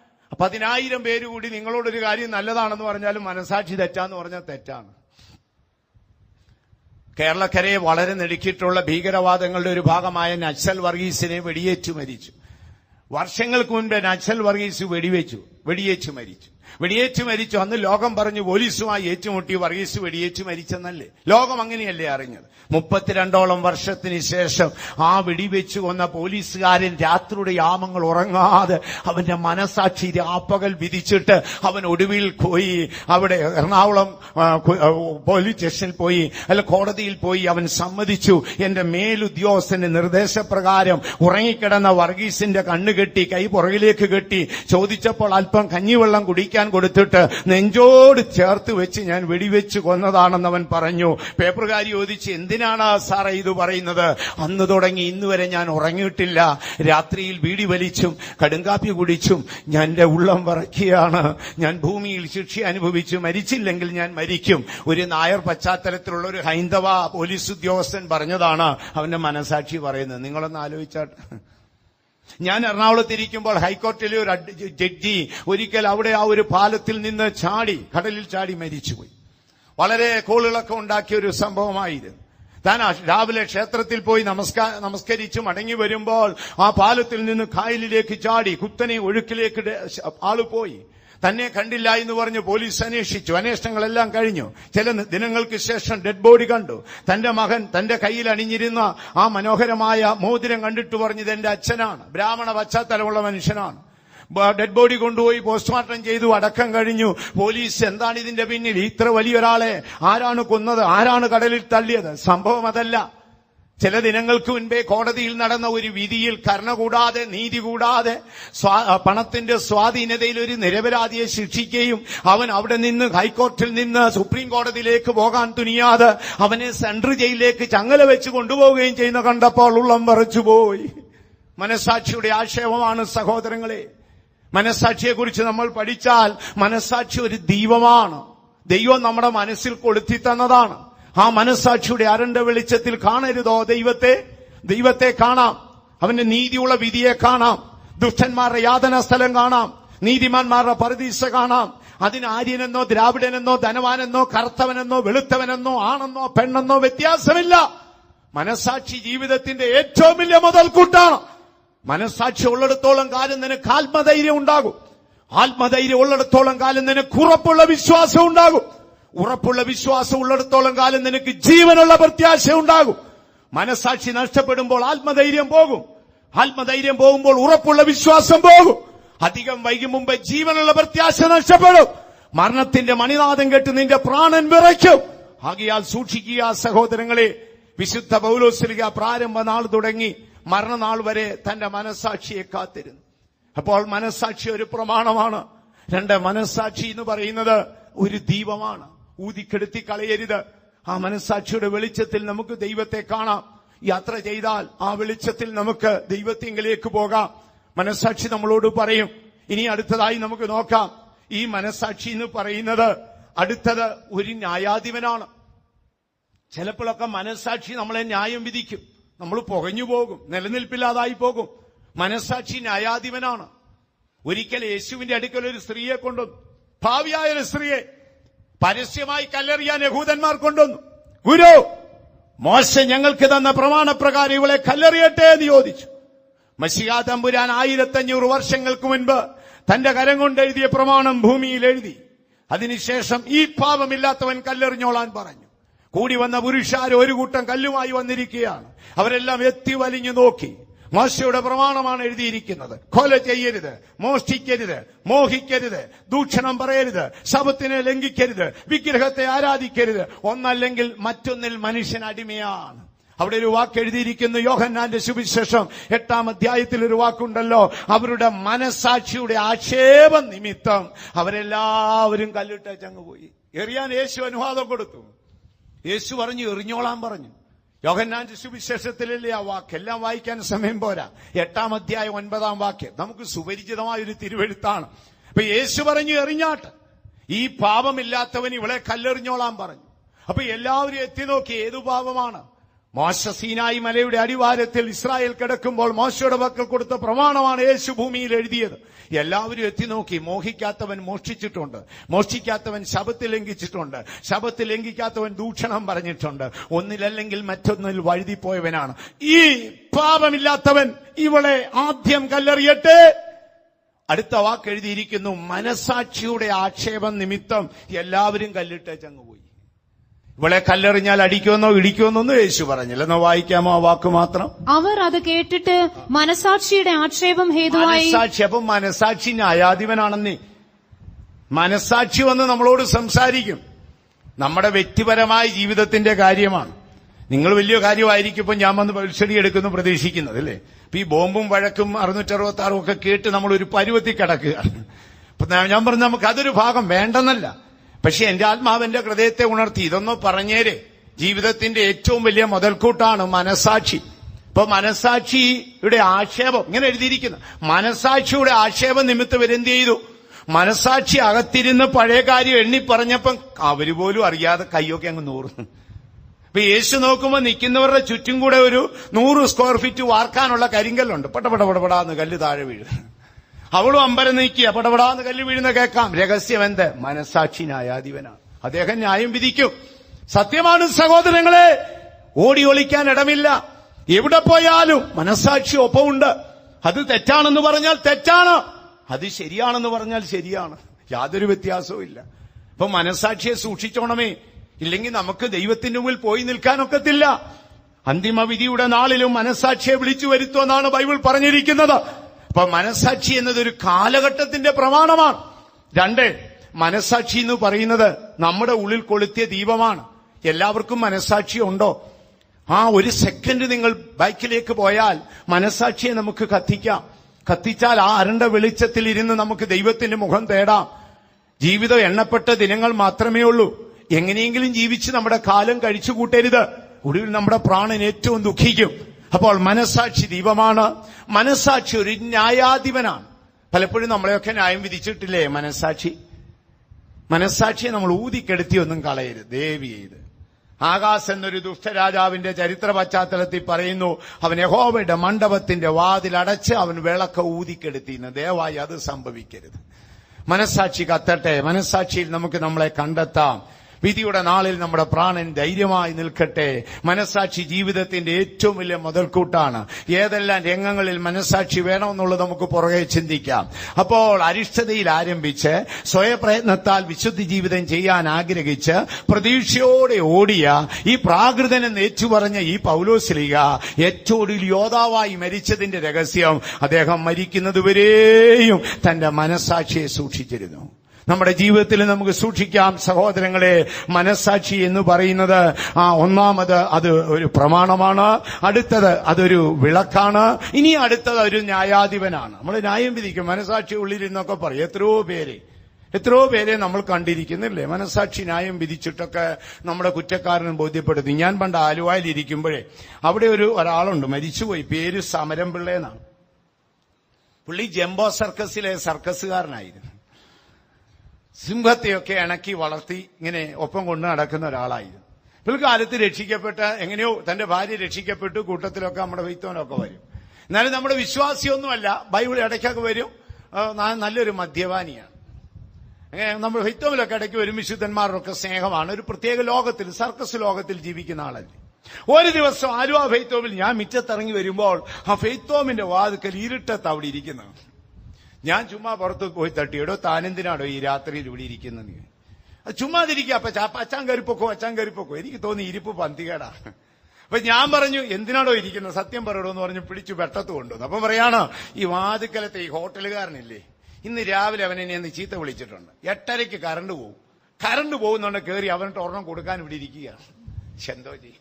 Speaker 1: പതിനായിരം പേര് കൂടി നിങ്ങളോടൊരു കാര്യം നല്ലതാണെന്ന് പറഞ്ഞാലും മനസാക്ഷി തെറ്റാന്ന് പറഞ്ഞാൽ തെറ്റാണ്. കേരളക്കരയെ വളരെ നെടുക്കിയിട്ടുള്ള ഭീകരവാദങ്ങളുടെ ഒരു ഭാഗമായ നക്സൽ വർഗീസിനെ വെടിയേറ്റു മരിച്ചു. വർഷങ്ങൾക്ക് മുൻപേ നക്സൽ വർഗീസ് വെടിവെച്ചു വെടിയേച്ചു മരിച്ചു. വെടിയേച്ചു മരിച്ചു. അന്ന് ലോകം പറഞ്ഞു പോലീസുമായി ഏറ്റുമുട്ടി വർഗീസ് വെടിയേറ്റ് മരിച്ചെന്നല്ലേ? ലോകം അങ്ങനെയല്ലേ അറിഞ്ഞത്. മുപ്പത്തിരണ്ടോളം വർഷത്തിന് ശേഷം ആ വെടിവെച്ചു കൊന്ന പോലീസുകാരൻ രാത്രിയുടെ യാമങ്ങൾ ഉറങ്ങാതെ അവന്റെ മനസാക്ഷി രാപ്പകൽ വിധിച്ചിട്ട് അവൻ ഒടുവിൽ പോയി. അവിടെ എറണാകുളം പോലീസ് സ്റ്റേഷനിൽ പോയി. അല്ല കോടതിയിൽ പോയി. അവൻ സമ്മതിച്ചു. എന്റെ മേലുദ്യോഗസ്ഥന്റെ നിർദ്ദേശപ്രകാരം ഉറങ്ങിക്കിടന്ന വർഗീസിന്റെ കണ്ണുകെട്ടി കൈ പുറകിലേക്ക് കെട്ടി ചോദിച്ചപ്പോൾ അല്പം കഞ്ഞിവെള്ളം കുടിക്കാൻ കൊടുത്തിട്ട് നെഞ്ചോട് ചേർത്ത് വെച്ച് ഞാൻ വെടിവെച്ച് കൊന്നതാണെന്ന് അവൻ പറഞ്ഞു. പേപ്പറുകാരി ചോദിച്ച് എന്തിനാണ് സാറേ ഇത് പറയുന്നത്? അന്ന് തുടങ്ങി ഇന്ന് വരെ ഞാൻ ഉറങ്ങിയിട്ടില്ല. രാത്രിയിൽ വീടി വലിച്ചും കടുങ്കാപ്പി കുടിച്ചും ഞാൻ എന്റെ ഉള്ളം വറക്കിയാണ് ഞാൻ ഭൂമിയിൽ ശിക്ഷ അനുഭവിച്ചു. മരിച്ചില്ലെങ്കിൽ ഞാൻ മരിക്കും. ഒരു നായർ പശ്ചാത്തലത്തിലുള്ള ഒരു ഹൈന്ദവ പോലീസ് ഉദ്യോഗസ്ഥൻ പറഞ്ഞതാണ് അവന്റെ മനസാക്ഷി പറയുന്നത്. നിങ്ങളൊന്ന് ആലോചിച്ചാട്ട് ഞാൻ എറണാകുളത്തിരിക്കുമ്പോൾ ഹൈക്കോടതിയിലെ ഒരു ജഡ്ജി ഒരിക്കൽ അവിടെ ആ ഒരു പാലത്തിൽ നിന്ന് ചാടി കടലിൽ ചാടി മരിച്ചുപോയി. വളരെ കോളിളക്കം ഉണ്ടാക്കിയ ഒരു സംഭവമായിരുന്നു. താൻ രാവിലെ ക്ഷേത്രത്തിൽ പോയി നമസ്കാര നമസ്കരിച്ച് മടങ്ങി വരുമ്പോൾ ആ പാലത്തിൽ നിന്ന് കായലിലേക്ക് ചാടി കുത്തനെ ഒഴുക്കിലേക്ക് ആൾ പോയി. തന്നെ കണ്ടില്ല എന്ന് പറഞ്ഞ് പോലീസ് അന്വേഷിച്ചു. അന്വേഷണങ്ങളെല്ലാം കഴിഞ്ഞു. ചില ദിനങ്ങൾക്ക് ശേഷം ഡെഡ് ബോഡി കണ്ടു. തന്റെ മകൻ തന്റെ കയ്യിൽ അണിഞ്ഞിരുന്ന ആ മനോഹരമായ മോതിരം കണ്ടിട്ട് പറഞ്ഞത് എന്റെ അച്ഛനാണ്. ബ്രാഹ്മണ പശ്ചാത്തലമുള്ള മനുഷ്യനാണ്. ഡെഡ് ബോഡി കൊണ്ടുപോയി പോസ്റ്റ്മോർട്ടം ചെയ്തു. അടക്കം കഴിഞ്ഞു. പോലീസ് എന്താണ് ഇതിന്റെ പിന്നിൽ? ഇത്ര വലിയൊരാളെ ആരാണ് കൊന്നത്? ആരാണ് കടലിൽ തള്ളിയത്? സംഭവം അതല്ല. ചില ദിനങ്ങൾക്ക് മുൻപേ കോടതിയിൽ നടന്ന ഒരു വിധിയിൽ കരുണ കൂടാതെ നീതി കൂടാതെ പണത്തിന്റെ സ്വാധീനതയിൽ ഒരു നിരപരാധിയെ ശിക്ഷിക്കുകയും അവൻ അവിടെ നിന്ന് ഹൈക്കോർട്ടിൽ നിന്ന് സുപ്രീം കോടതിയിലേക്ക് പോകാൻ തുനിയാതെ അവനെ സെൻട്രൽ ജയിലിലേക്ക് ചങ്ങല വെച്ച് കൊണ്ടുപോവുകയും ചെയ്യുന്ന കണ്ടപ്പോൾ ഉള്ളം പറിച്ചുപോയി മനസാക്ഷിയുടെ ആക്ഷേപമാണ് സഹോദരങ്ങളെ. മനസാക്ഷിയെക്കുറിച്ച് നമ്മൾ പഠിച്ചാൽ മനസാക്ഷി ഒരു ദൈവമാണ്. ദൈവം നമ്മുടെ മനസ്സിൽ കൊളുത്തി തന്നതാണ്. ആ മനസാക്ഷിയുടെ അരണ്ട വെളിച്ചത്തിൽ കാണരുതോ ദൈവത്തെ? ദൈവത്തെ കാണാം. അവന്റെ നീതിയുള്ള വിധിയെ കാണാം. ദുഷ്ടന്മാരുടെ യാതന സ്ഥലം കാണാം. നീതിമാന്മാരുടെ പരദീശ കാണാം. അതിന് ആര്യനെന്നോ ദ്രാവിഡനെന്നോ ധനവാനെന്നോ കറുത്തവനെന്നോ വെളുത്തവനെന്നോ ആണെന്നോ പെണ്ണെന്നോ വ്യത്യാസമില്ല. മനസാക്ഷി ജീവിതത്തിന്റെ ഏറ്റവും വലിയ മുതൽക്കൂട്ടാണ്. മനസാക്ഷി ഉള്ളിടത്തോളം കാലം നിനക്ക് ആത്മധൈര്യം ഉണ്ടാകും. ആത്മധൈര്യം ഉള്ളിടത്തോളം കാലം നിനക്ക് ഉറപ്പുള്ള വിശ്വാസം ഉണ്ടാകും. ഉറപ്പുള്ള വിശ്വാസം ഉള്ളിടത്തോളം കാലം നിനക്ക് ജീവനുള്ള പ്രത്യാശ ഉണ്ടാകും. മനസാക്ഷി നഷ്ടപ്പെടുമ്പോൾ ആത്മധൈര്യം പോകും. ആത്മധൈര്യം പോകുമ്പോൾ ഉറപ്പുള്ള വിശ്വാസം പോകും. അധികം വൈകും മുമ്പ് ജീവനുള്ള പ്രത്യാശ നഷ്ടപ്പെടും. മരണത്തിന്റെ മണിനാഥം കേട്ട് നിന്റെ പ്രാണൻ വിറയ്ക്കും. ആകിയാൽ സൂക്ഷിക്കുക സഹോദരങ്ങളെ. വിശുദ്ധ പൗലോസ്ലിക പ്രാരംഭ നാൾ തുടങ്ങി മരണനാൾ വരെ തന്റെ മനസാക്ഷിയെ കാത്തിരുന്നു. അപ്പോൾ മനസാക്ഷി ഒരു പ്രമാണമാണ്. രണ്ട് മനസാക്ഷി എന്ന് പറയുന്നത് ഒരു ദീപമാണ്. ഊതിക്കെടുത്തി കളയരുത്. ആ മനസാക്ഷിയുടെ വെളിച്ചത്തിൽ നമുക്ക് ദൈവത്തെ കാണാം. യാത്ര ചെയ്താൽ ആ വെളിച്ചത്തിൽ നമുക്ക് ദൈവത്തിങ്കിലേക്ക് പോകാം. മനസാക്ഷി നമ്മളോട് പറയും ഇനി അടുത്തതായി നമുക്ക് നോക്കാം. ഈ മനസാക്ഷി എന്ന് പറയുന്നത് അടുത്തത് ഒരു ന്യായാധിപനാണ്. ചിലപ്പോഴൊക്കെ മനസാക്ഷി നമ്മളെ ന്യായം വിധിക്കും. നമ്മൾ പുകഞ്ഞു പോകും നിലനിൽപ്പില്ലാതായി പോകും. മനസാക്ഷി ന്യായാധിപനാണ്. ഒരിക്കൽ യേശുവിന്റെ അടുക്കൽ ഒരു സ്ത്രീയെ കൊണ്ടു ഭാവിയായ ഒരു സ്ത്രീയെ പരസ്യമായി കല്ലെറിയാൻ യഹൂദന്മാർ കൊണ്ടുവന്നു. ഗുരു മോശ ഞങ്ങൾക്ക് തന്ന പ്രമാണപ്രകാരം ഇവളെ കല്ലെറിയട്ടെ എന്ന് ചോദിച്ചു. മഷിയാ തമ്പുരാൻ ആയിരത്തഞ്ഞൂറ് വർഷങ്ങൾക്ക് മുൻപ് തന്റെ കരം കൊണ്ട് എഴുതിയ പ്രമാണം ഭൂമിയിൽ എഴുതി. അതിനുശേഷം ഈ പാപമില്ലാത്തവൻ കല്ലെറിഞ്ഞോളാൻ പറഞ്ഞു. കൂടി വന്ന പുരുഷാർ ഒരു കൂട്ടം കല്ലുമായി വന്നിരിക്കുകയാണ്. അവരെല്ലാം എത്തി വലിഞ്ഞു നോക്കി. മോശയുടെ പ്രമാണമാണ് എഴുതിയിരിക്കുന്നത്. കൊല ചെയ്യരുത് മോഷ്ടിക്കരുത് മോഹിക്കരുത് ദൂഷണം പറയരുത് ശബത്തിനെ ലംഘിക്കരുത് വിഗ്രഹത്തെ ആരാധിക്കരുത്. ഒന്നല്ലെങ്കിൽ മറ്റൊന്നിൽ മനുഷ്യൻ അടിമയാണ്. അവിടെ ഒരു വാക്ക് എഴുതിയിരിക്കുന്നു യോഹന്നാന്റെ സുവിശേഷം എട്ടാം അധ്യായത്തിൽ ഒരു വാക്കുണ്ടല്ലോ അവരുടെ മനസാക്ഷിയുടെ ആക്ഷേപം നിമിത്തം അവരെല്ലാവരും കല്ലിട്ടങ്ങ് പോയി. എറിയാൻ യേശു അനുവാദം കൊടുത്തു. യേശു പറഞ്ഞു എറിഞ്ഞോളാൻ പറഞ്ഞു. യോഹന്നാന്റെ സുവിശേഷത്തിലല്ലേ ആ വാക്ക്? എല്ലാം വായിക്കാൻ സമയം പോരാ. എട്ടാം അധ്യായം ഒൻപതാം വാക്ക് നമുക്ക് സുപരിചിതമായ ഒരു തിരുവെഴുത്താണ്. അപ്പൊ യേശു പറഞ്ഞു എറിഞ്ഞാട്ട്. ഈ പാപമില്ലാത്തവൻ ഇവളെ കല്ലെറിഞ്ഞോളാൻ പറഞ്ഞു. അപ്പൊ എല്ലാവരും എത്തി നോക്കി ഏതു പാപമാണ്? മോശ സീനായി മലയുടെ അടിവാരത്തിൽ ഇസ്രായേൽ കിടക്കുമ്പോൾ മോശയുടെ പക്കൽ കൊടുത്ത പ്രമാണമാണ് യേശു ഭൂമിയിൽ എഴുതിയത്. എല്ലാവരും എത്തി നോക്കി. മോഹിക്കാത്തവൻ മോഷ്ടിച്ചിട്ടുണ്ട്. മോഷ്ടിക്കാത്തവൻ ശബത്തിൽ ലംഘിച്ചിട്ടുണ്ട്. ശബത്തിൽ ലംഘിക്കാത്തവൻ ദൂഷണം പറഞ്ഞിട്ടുണ്ട്. ഒന്നിലല്ലെങ്കിൽ മറ്റൊന്നിൽ വഴുതിപ്പോയവനാണ്. ഈ പാപമില്ലാത്തവൻ ഇവളെ ആദ്യം കല്ലെറിയട്ടെ. അടുത്ത വാക്ക് എഴുതിയിരിക്കുന്നു മനസാക്ഷിയുടെ ആക്ഷേപം നിമിത്തം എല്ലാവരും കല്ലിട്ടേച്ചങ്ങ് പോയി ഇവളെ കല്ലെറിഞ്ഞാൽ അടിക്കുമെന്നോ ഇടിക്കുമെന്നൊന്നും യേശു പറഞ്ഞില്ല. എന്നോ വായിക്കാമോ ആ വാക്ക് മാത്രം?
Speaker 2: അവർ അത് കേട്ടിട്ട് മനസാക്ഷിയുടെ ആക്ഷേപം ഹേതുവായി
Speaker 1: മനസാക്ഷി അപ്പൊ മനസാക്ഷി ന്യായാധിപനാണെന്നേ. മനസാക്ഷി വന്ന് നമ്മളോട് സംസാരിക്കും. നമ്മുടെ വ്യക്തിപരമായ ജീവിതത്തിന്റെ കാര്യമാണ്. നിങ്ങൾ വലിയ കാര്യമായിരിക്കും ഇപ്പൊ ഞാൻ വന്ന് പരിശടി എടുക്കുന്നു പ്രതീക്ഷിക്കുന്നത് അല്ലേ? അപ്പൊ ഈ ബോംബും വഴക്കും അറുന്നൂറ്ററുപത്തി ആറും ഒക്കെ കേട്ട് നമ്മൾ ഒരു പരുവത്തിൽ കിടക്കുകയാണ്. ഞാൻ പറഞ്ഞു നമുക്ക് അതൊരു ഭാഗം വേണ്ടെന്നല്ല. പക്ഷെ എന്റെ ആത്മാവ് എന്റെ ഹൃദയത്തെ ഉണർത്തി. ഇതൊന്നും പറഞ്ഞേരെ. ജീവിതത്തിന്റെ ഏറ്റവും വലിയ മുതൽക്കൂട്ടാണ് മനസാക്ഷി. ഇപ്പൊ മനസാക്ഷിയുടെ ആക്ഷേപം ഇങ്ങനെ എഴുതിയിരിക്കുന്നു. മനസാക്ഷിയുടെ ആക്ഷേപം നിമിത്തം ഇവരെന്ത് ചെയ്തു? മനസാക്ഷി അകത്തിരുന്ന് പഴയ കാര്യം എണ്ണി പറഞ്ഞപ്പം അവർ പോലും അറിയാതെ കയ്യൊക്കെ അങ്ങ് നൂറുന്നു. ഇപ്പൊ യേശു നോക്കുമ്പോൾ നിൽക്കുന്നവരുടെ ചുറ്റും കൂടെ ഒരു നൂറ് സ്ക്വയർ ഫീറ്റ് വാർക്കാനുള്ള കരിങ്കല്ലുണ്ട്. പടപട പടപടാന്ന് കല്ല് താഴെ വീഴും അവളും അമ്പരം നീക്കി അപടപടാന്ന് കല്ല് വീഴുന്ന കേൾക്കാം. രഹസ്യം എന്ത്? മനസാക്ഷി ന്യായാധിപനാണ് അദ്ദേഹം ന്യായം വിധിക്കും. സത്യമാണ് സഹോദരങ്ങളെ ഓടി ഒളിക്കാൻ ഇടമില്ല. എവിടെ പോയാലും മനസാക്ഷി ഒപ്പമുണ്ട്. അത് തെറ്റാണെന്ന് പറഞ്ഞാൽ തെറ്റാണ്. അത് ശരിയാണെന്ന് പറഞ്ഞാൽ ശരിയാണ്. യാതൊരു വ്യത്യാസവും ഇല്ല. അപ്പൊ മനസാക്ഷിയെ സൂക്ഷിച്ചോണമേ. ഇല്ലെങ്കിൽ നമുക്ക് ദൈവത്തിന്റെ മുമ്പിൽ പോയി നിൽക്കാനൊക്കത്തില്ല. അന്തിമവിധിയുടെ നാളിലും മനസാക്ഷിയെ വിളിച്ചു വരുത്തുമെന്നാണ് ബൈബിൾ പറഞ്ഞിരിക്കുന്നത്. അപ്പൊ മനസാക്ഷി എന്നത് ഒരു കാലഘട്ടത്തിന്റെ പ്രമാണമാണ്. രണ്ട് മനസാക്ഷി എന്ന് പറയുന്നത് നമ്മുടെ ഉള്ളിൽ കൊളുത്തിയ ദീപമാണ്. എല്ലാവർക്കും മനസാക്ഷി ഉണ്ടോ? ആ ഒരു സെക്കൻഡ് നിങ്ങൾ ബൈക്കിലേക്ക് പോയാൽ മനസാക്ഷിയെ നമുക്ക് കത്തിക്കാം. കത്തിച്ചാൽ ആ അരണ്ട വെളിച്ചത്തിൽ ഇരുന്ന് നമുക്ക് ദൈവത്തിന്റെ മുഖം തേടാം. ജീവിതം എണ്ണപ്പെട്ട ദിനങ്ങൾ മാത്രമേ ഉള്ളൂ. എങ്ങനെയെങ്കിലും ജീവിച്ച് നമ്മുടെ കാലം കഴിച്ചു കൂട്ടരുത് ഒടുവിൽ നമ്മുടെ പ്രാണൻ ഏറ്റവും ദുഃഖിക്കും. അപ്പോൾ മനസാക്ഷി ദീപമാണ്. മനസാക്ഷി ഒരു ന്യായാധിപനാണ്. പലപ്പോഴും നമ്മളെയൊക്കെ ന്യായം വിധിച്ചിട്ടില്ലേ? മനസാക്ഷി മനസാക്ഷിയെ നമ്മൾ ഊതിക്കെടുത്തി ഒന്നും കളയരുത്. ദേവി ചെയ്ത്. ആകാശ് എന്നൊരു ദുഷ്ടരാജാവിന്റെ ചരിത്ര പശ്ചാത്തലത്തിൽ പറയുന്നു അവൻ യഹോവയുടെ മണ്ഡപത്തിന്റെ വാതിലടച്ച് അവൻ വിളക്ക് ഊതിക്കെടുത്തിന്ന് ദയവായി അത് സംഭവിക്കരുത്. മനസാക്ഷി കത്തട്ടെ. മനസാക്ഷിയിൽ നമുക്ക് നമ്മളെ കണ്ടെത്താം. വിധിയുടെ നാളിൽ നമ്മുടെ പ്രാണൻ ധൈര്യമായി നിൽക്കട്ടെ. മനസാക്ഷി ജീവിതത്തിന്റെ ഏറ്റവും വലിയ മുതൽക്കൂട്ടാണ്. ഏതെല്ലാം രംഗങ്ങളിൽ മനസാക്ഷി വേണമെന്നുള്ളത് നമുക്ക് പുറകെ ചിന്തിക്കാം. അപ്പോൾ അരിഷ്ടതയിൽ ആരംഭിച്ച് സ്വയപ്രയത്നത്താൽ വിശുദ്ധി ജീവിതം ചെയ്യാൻ ആഗ്രഹിച്ച് പ്രതീക്ഷയോടെ ഓടിയ ഈ പ്രാകൃതനെന്ന് ഏറ്റുപറഞ്ഞ ഈ പൗലോസ്ലിക ഏറ്റവും യോദ്ധാവായി മരിച്ചതിന്റെ രഹസ്യം അദ്ദേഹം മരിക്കുന്നതുവരെയും തന്റെ മനസാക്ഷിയെ സൂക്ഷിച്ചിരുന്നു. നമ്മുടെ ജീവിതത്തിൽ നമുക്ക് സൂക്ഷിക്കാം സഹോദരങ്ങളെ മനസ്സാക്ഷി എന്ന് പറയുന്നത് ആ ഒന്നാമത് അത് ഒരു പ്രമാണമാണ് അടുത്തത് അതൊരു വിളക്കാണ് ഇനി അടുത്തത് ഒരു ന്യായാധിപനാണ്. നമ്മൾ ന്യായം വിധിക്കും മനസ്സാക്ഷി ഉള്ളിലിരുന്നൊക്കെ പറയും. എത്രയോ പേര് എത്രയോ പേരെ നമ്മൾ കണ്ടിരിക്കുന്നില്ലേ? മനസാക്ഷി ന്യായം വിധിച്ചിട്ടൊക്കെ നമ്മുടെ കുറ്റക്കാരനും ബോധ്യപ്പെടുത്തി. ഞാൻ പണ്ട് ആലുവായിൽ ഇരിക്കുമ്പോഴേ അവിടെ ഒരു ഒരാളുണ്ട് മരിച്ചുപോയി. പേര് സമരം പിള്ളേന്നാണ് പുള്ളി ജംബോ സർക്കസിലെ സർക്കസുകാരനായിരുന്നു. സിംഹത്തെയൊക്കെ ഇണക്കി വളർത്തി ഇങ്ങനെ ഒപ്പം കൊണ്ട് നടക്കുന്ന ഒരാളായിരുന്നു. പിൽക്കാലത്ത് രക്ഷിക്കപ്പെട്ട എങ്ങനെയോ തന്റെ ഭാര്യ രക്ഷിക്കപ്പെട്ടു കൂട്ടത്തിലൊക്കെ നമ്മുടെ വൈത്തോനൊക്കെ വരും. എന്നാലും നമ്മുടെ വിശ്വാസിയൊന്നുമല്ല ബൈബിൾ ഇടയ്ക്കൊക്കെ വരും. നല്ലൊരു മദ്യപാനിയാണ്. അങ്ങനെ നമ്മൾ ഫെയ്ത്തോമിലൊക്കെ ഇടയ്ക്ക് വരും വിശുദ്ധന്മാരുടെ സ്നേഹമാണ്. ഒരു പ്രത്യേക ലോകത്തിൽ സർക്കസ് ലോകത്തിൽ ജീവിക്കുന്ന ആളല്ലേ. ഒരു ദിവസം ആലുവ ഫെയ്ത്തോമിൽ ഞാൻ മിറ്റത്തിറങ്ങി വരുമ്പോൾ ആ ഫെയ്ത്തോമിന്റെ വാതുക്കൽ ഇരുട്ടത്ത് അവിടെ ഇരിക്കുന്നത് ഞാൻ ചുമ്മാ പുറത്ത് പോയി തട്ടിയിടോ താനെന്തിനാണോ ഈ രാത്രിയിൽ ഇവിടെ ഇരിക്കുന്നത് അത് ചുമ്മാതിരിക്കുക അപ്പൊ അച്ചാൻ കരുപ്പൊക്കോ അച്ചാൻ കരുപ്പൊക്കോ. എനിക്ക് തോന്നി ഇരിപ്പ് പന്തികേടാ. അപ്പൊ ഞാൻ പറഞ്ഞു എന്തിനാണോ ഇരിക്കുന്നത്? സത്യം പറയടോ എന്ന് പറഞ്ഞു പിടിച്ചു വെട്ടത്ത് കൊണ്ടുവന്നു. അപ്പൊ പറയാണോ ഈ വാതുക്കലത്തെ ഈ ഹോട്ടലുകാരനില്ലേ ഇന്ന് രാവിലെ അവൻ എന്നെ ഒന്ന് ചീത്ത വിളിച്ചിട്ടുണ്ട്. എട്ടരയ്ക്ക് കറണ്ട് പോകും കറണ്ട് പോകുന്നുണ്ട് കയറി അവനിട്ട് ഒരെണ്ണം കൊടുക്കാൻ ഇവിടെ ഇരിക്കുകയാണ്. ചെന്തോജി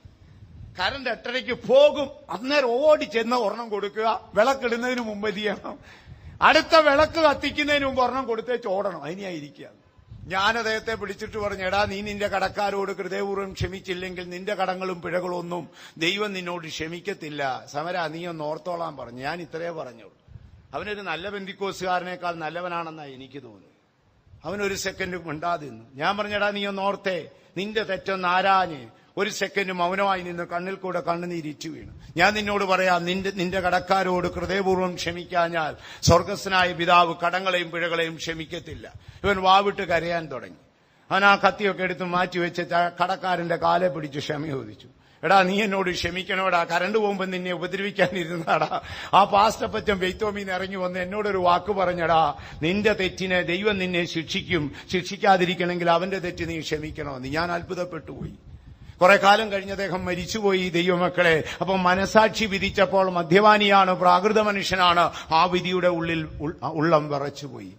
Speaker 1: കറണ്ട് എട്ടരയ്ക്ക് പോകും അന്നേരം ഓടി ചെന്ന് ഒരെണ്ണം കൊടുക്കുക വിളക്കിടുന്നതിന് മുമ്പ് ചെയ്യണം? അടുത്ത വിളക്ക് കത്തിക്കുന്നതിന് മുമ്പ് ഒരെണ്ണം കൊടുത്തേ ചോടണം. അതിനായിരിക്കുക ഞാൻ അദ്ദേഹത്തെ പിടിച്ചിട്ട് പറഞ്ഞു എടാ നീ നിന്റെ കടക്കാരോട് ഹൃദയപൂർവം ക്ഷമിച്ചില്ലെങ്കിൽ നിന്റെ കടങ്ങളും പിഴകളും ഒന്നും ദൈവം നിന്നോട് ക്ഷമിക്കത്തില്ല. സമര നീ ഒന്ന് ഓർത്തോളാൻ പറഞ്ഞു. ഞാൻ ഇത്രേ പറഞ്ഞുള്ളൂ. അവനൊരു നല്ല ബന്ധിക്കോസുകാരനേക്കാൾ നല്ലവനാണെന്നാണ് എനിക്ക് തോന്നുന്നത്. അവനൊരു സെക്കൻഡ് മിണ്ടാതെ നിന്നു ഞാൻ പറഞ്ഞടാ നീ ഒന്ന് ഓർത്തേ നിന്റെ തെറ്റൊന്ന് ആരാഞ്ഞ്? ഒരു സെക്കൻഡ് മൗനമായി നിന്ന് കണ്ണിൽ കൂടെ കണ്ണുനീരിറ്റു വീണു. ഞാൻ നിന്നോട് പറയാം നിന്റെ നിന്റെ കടക്കാരോട് ഹൃദയപൂർവം ക്ഷമിക്കാഞ്ഞാൽ സ്വർഗസ്നായ പിതാവ് കടങ്ങളെയും പിഴകളെയും ക്ഷമിക്കത്തില്ല. ഇവൻ വാവിട്ട് കരയാൻ തുടങ്ങി. അവൻ ആ കത്തിയൊക്കെ എടുത്ത് മാറ്റിവെച്ച് കടക്കാരന്റെ കാലെ പിടിച്ച് ക്ഷമ ചോദിച്ചു എടാ നീ എന്നോട് ക്ഷമിക്കണോടാ? കരണ്ട് പോകുമ്പോൾ നിന്നെ ഉപദ്രവിക്കാനിരുന്നാടാ ആ പാസ്റ്റപ്പറ്റം വെയ്ത്തോമീന്ന് ഇറങ്ങി വന്ന് എന്നോടൊരു വാക്ക് പറഞ്ഞടാ നിന്റെ തെറ്റിനെ ദൈവം നിന്നെ ശിക്ഷിക്കും. ശിക്ഷിക്കാതിരിക്കണമെങ്കിൽ അവന്റെ തെറ്റ് നീ ക്ഷമിക്കണമെന്ന്. ഞാൻ അത്ഭുതപ്പെട്ടു പോയി. കുറെ കാലം കഴിഞ്ഞ് അദ്ദേഹം മരിച്ചുപോയി ദൈവമക്കളെ. അപ്പൊ മനസാക്ഷി വിധിച്ചപ്പോൾ മദ്യപാനിയാണ് പ്രാകൃത മനുഷ്യനാണ്. ആ വിധിയുടെ ഉള്ളിൽ ഉള്ളം വിറച്ചുപോയി.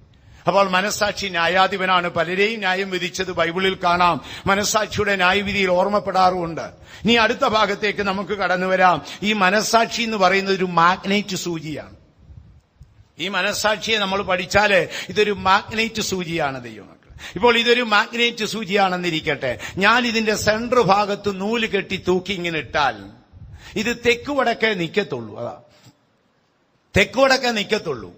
Speaker 1: അപ്പോൾ മനസാക്ഷി ന്യായാധിപനാണ്. പലരെയും ന്യായം വിധിച്ചത് ബൈബിളിൽ കാണാം. മനസാക്ഷിയുടെ ന്യായവിധിയിൽ ഓർമ്മപ്പെടാറുമുണ്ട്. ഇനി അടുത്ത ഭാഗത്തേക്ക് നമുക്ക് കടന്നു വരാം. ഈ മനസാക്ഷി എന്ന് പറയുന്നത് ഒരു മാഗ്നൈറ്റ് സൂചിയാണ്. ഈ മനസാക്ഷിയെ നമ്മൾ പഠിച്ചാൽ ഇതൊരു മാഗ്നൈറ്റ് സൂചിയാണ് ദൈവമക്കൾ. ഇപ്പോൾ ഇതൊരു മാഗ്നേറ്റ് സൂചിയാണെന്നിരിക്കട്ടെ. ഞാൻ ഇതിന്റെ സെൻട്രൽ ഭാഗത്ത് നൂൽ കെട്ടി തൂക്കി ഇങ്ങനെ ഇട്ടാൽ ഇത് തെക്ക് വടക്കേ നിൽക്കത്തുള്ളൂ അതാ. തെക്ക് വടക്കേ നിൽക്കത്തുള്ളൂ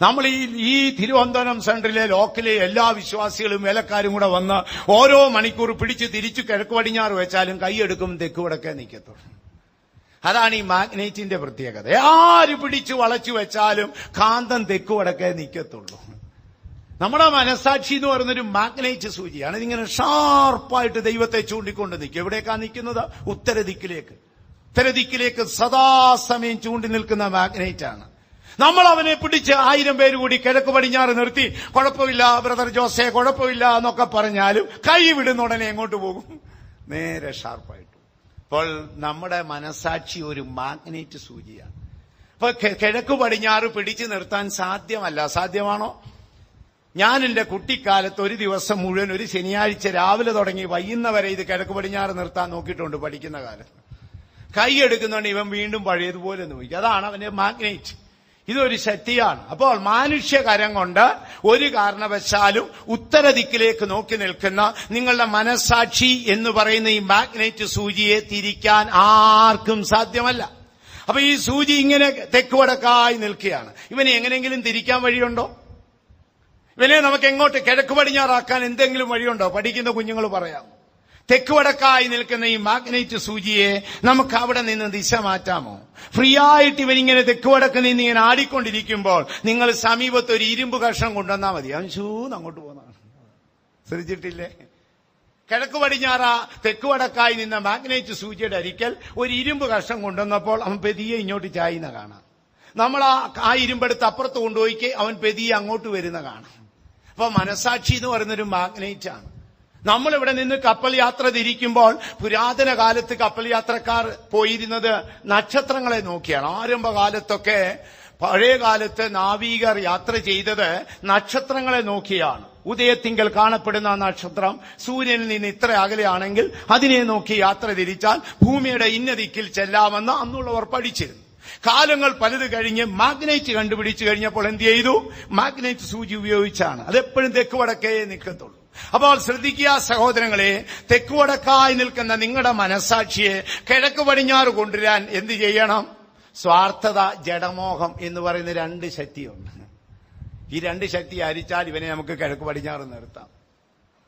Speaker 1: നമ്മൾ ഈ ഈ തിരുവനന്തപുരം സെൻട്രലിലെ ലോക്കിലെ എല്ലാ വിശ്വാസികളും വേലക്കാരും കൂടെ വന്ന് ഓരോ മണിക്കൂർ പിടിച്ച് തിരിച്ചു കിഴക്ക് പടിഞ്ഞാറ് വെച്ചാലും കൈയെടുക്കും തെക്ക് വടക്കേ നിൽക്കത്തുള്ളൂ അതാണ് ഈ മാഗ്നേറ്റിന്റെ പ്രത്യേകത. ആര് പിടിച്ചു വളച്ചു വെച്ചാലും കാന്തം തെക്ക് വടക്കേ നിൽക്കത്തുള്ളൂ നമ്മുടെ മനസാക്ഷി എന്ന് പറയുന്നൊരു മാഗ്നേറ്റ് സൂചിയാണ്. ഇതിങ്ങനെ ഷാർപ്പായിട്ട് ദൈവത്തെ ചൂണ്ടിക്കൊണ്ട് നിൽക്കും. എവിടേക്കാ നിൽക്കുന്നത്? ഉത്തരദിക്കിലേക്ക്. ഉത്തരദിക്കിലേക്ക് സദാസമയം ചൂണ്ടി നിൽക്കുന്ന മാഗ്നേറ്റ് ആണ് നമ്മൾ അവനെ പിടിച്ച് ആയിരം പേര് കൂടി കിഴക്ക് പടിഞ്ഞാറ് നിർത്തി കുഴപ്പമില്ല ബ്രദർ ജോസെ കുഴപ്പമില്ല എന്നൊക്കെ പറഞ്ഞാലും കൈ വിടുന്ന ഉടനെ എങ്ങോട്ട് പോകും? നേരെ ഷാർപ്പായിട്ട്. അപ്പോൾ നമ്മുടെ മനസാക്ഷി ഒരു മാഗ്നേറ്റ് സൂചിയാണ്. അപ്പൊ കിഴക്ക് പടിഞ്ഞാറ് പിടിച്ചു നിർത്താൻ സാധ്യമല്ല. സാധ്യമാണോ? ഞാൻ എന്റെ കുട്ടിക്കാലത്ത് ഒരു ദിവസം മുഴുവൻ ഒരു ശനിയാഴ്ച രാവിലെ തുടങ്ങി വൈകുന്നവരെ ഇത് കിഴക്ക് പടിഞ്ഞാറ് നിർത്താൻ നോക്കിയിട്ടുണ്ട് പഠിക്കുന്ന കാലത്ത്. കൈ എടുക്കുന്നുണ്ട് ഇവൻ വീണ്ടും പഴയതുപോലെ നോക്കി. അതാണ് അവന്റെ മാഗ്നേറ്റ്. ഇതൊരു ശക്തിയാണ്. അപ്പോൾ മാനുഷ്യകരം കൊണ്ട് ഒരു കാരണവശാലും ഉത്തര ദിക്കിലേക്ക് നോക്കി നിൽക്കുന്ന നിങ്ങളുടെ മനസാക്ഷി എന്ന് പറയുന്ന ഈ മാഗ്നേറ്റ് സൂചിയെ തിരിക്കാൻ ആർക്കും സാധ്യമല്ല. അപ്പൊ ഈ സൂചി ഇങ്ങനെ തെക്കുവടക്കായി നിൽക്കുകയാണ്. ഇവനെ എങ്ങനെയെങ്കിലും തിരിക്കാൻ വഴിയുണ്ടോ? ഇവനെ നമുക്ക് എങ്ങോട്ട് കിഴക്ക് പടിഞ്ഞാറാക്കാൻ എന്തെങ്കിലും വഴിയുണ്ടോ? പഠിക്കുന്ന കുഞ്ഞുങ്ങൾ പറയാം. തെക്ക് വടക്കായി നിൽക്കുന്ന ഈ മാഗ്നൈറ്റ് സൂചിയെ നമുക്ക് അവിടെ നിന്ന് ദിശ മാറ്റാമോ? ഫ്രീ ആയിട്ട് ഇവനിങ്ങനെ തെക്ക് വടക്ക് നിന്ന് ഇങ്ങനെ ആടിക്കൊണ്ടിരിക്കുമ്പോൾ നിങ്ങൾ സമീപത്ത് ഒരു ഇരുമ്പ് കഷ്ണം കൊണ്ടുവന്നാൽ മതി. അവൻ അങ്ങോട്ട് പോകുന്നതാണ്. ശ്രദ്ധിച്ചിട്ടില്ലേ? കിഴക്ക് പടിഞ്ഞാറ തെക്ക് വടക്കായി നിന്ന മാഗ്നൈറ്റ് സൂചിയുടെ അരിക്കൽ ഒരു ഇരുമ്പ് കഷ്ണം കൊണ്ടുവന്നപ്പോൾ അവൻ പെതിയെ ഇങ്ങോട്ട് ചായുന്ന കാണാം. നമ്മൾ ആ ആ ഇരുമ്പെടുത്ത് അപ്പുറത്ത് കൊണ്ടുപോയിക്ക് അവൻ പെതിയെ അങ്ങോട്ട് വരുന്ന കാണാം. അപ്പൊ മനസാക്ഷി എന്ന് പറയുന്നൊരു മാഗ്നൈറ്റ് ആണ് നമ്മൾ ഇവിടെ നിന്ന് കപ്പൽ യാത്ര തിരിക്കുമ്പോൾ പുരാതന കാലത്ത് കപ്പൽ യാത്രക്കാർ പോയിരുന്നത് നക്ഷത്രങ്ങളെ നോക്കിയാണ്. ആരംഭകാലത്തൊക്കെ പഴയ കാലത്ത് നാവികർ യാത്ര ചെയ്തത് നക്ഷത്രങ്ങളെ നോക്കിയാണ്. ഉദയത്തിങ്കൽ കാണപ്പെടുന്ന നക്ഷത്രം സൂര്യനിൽ നിന്ന് ഇത്ര അകലെയാണെങ്കിൽ അതിനെ നോക്കി യാത്ര തിരിച്ചാൽ ഭൂമിയുടെ ഇന്ന ദിക്കിൽ ചെല്ലാമെന്ന് അന്നുള്ളവർ പഠിച്ചിരുന്നു. കാലങ്ങൾ പലത് കഴിഞ്ഞ് മാഗ്നൈറ്റ് കണ്ടുപിടിച്ചു കഴിഞ്ഞപ്പോൾ എന്ത് ചെയ്തു? മാഗ്നൈറ്റ് സൂചി ഉപയോഗിച്ചാണ്. അതെപ്പോഴും തെക്ക് വടക്കേ നിൽക്കത്തുള്ളൂ. അപ്പോൾ ശ്രദ്ധിക്കുക സഹോദരങ്ങളെ തെക്ക് വടക്കായി നിൽക്കുന്ന നിങ്ങളുടെ മനസാക്ഷിയെ കിഴക്ക് പടിഞ്ഞാറ് കൊണ്ടുവരാൻ എന്ത് ചെയ്യണം? സ്വാർത്ഥത ജഡമോഹം എന്ന് പറയുന്ന രണ്ട് ശക്തിയുണ്ട്. ഈ രണ്ട് ശക്തി അരിച്ചാൽ ഇവനെ നമുക്ക് കിഴക്ക് പടിഞ്ഞാറ് നിർത്താം.